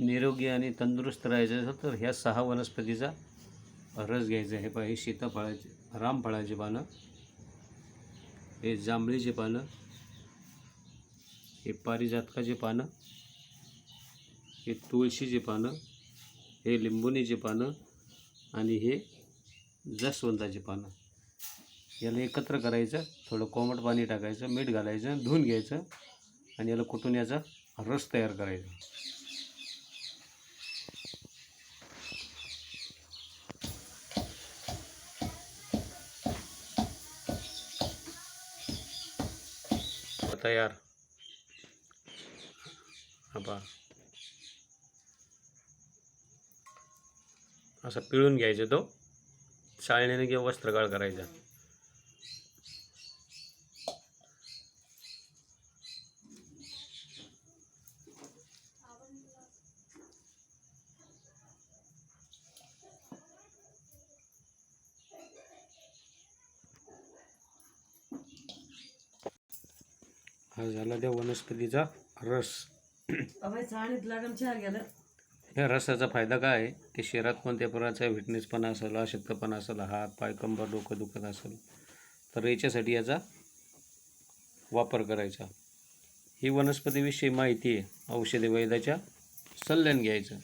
निरोगी आणि तंदुरुस्त राहायचं असेल तर ह्या सहा वनस्पतीचा रस घ्यायचा हे पहा हे सीताफळाचे रामफळाची पानं हे जांभळीचे पानं हे पारिजातकाची पानं हे तुळशीचे पानं हे लिंबुनीची पानं आणि हे जास्वंदाची पानं. याला एकत्र करायचं थोडं कोमट पाणी टाकायचं मीठ घालायचं धुवून घ्यायचं आणि याला कुटून याचा रस तयार करायचा. तयार. आबा. असा पिळून घ्यायचा तो. चाळणीने किंवा वस्त्रगाळ करायचा. हा झाला त्या वनस्पतीचा रस. या रसाचा फायदा काय आहे? की शरीरात कोणत्या प्रकारचा विटनेसपणा असेल अशक्तपणा असेल हात पाय कंबर डोकं दुखत असेल तर याच्यासाठी याचा वापर करायचा. ही वनस्पतीविषयी माहिती आहे. औषधी वैद्याच्या सल्ल्याने घ्यायचं.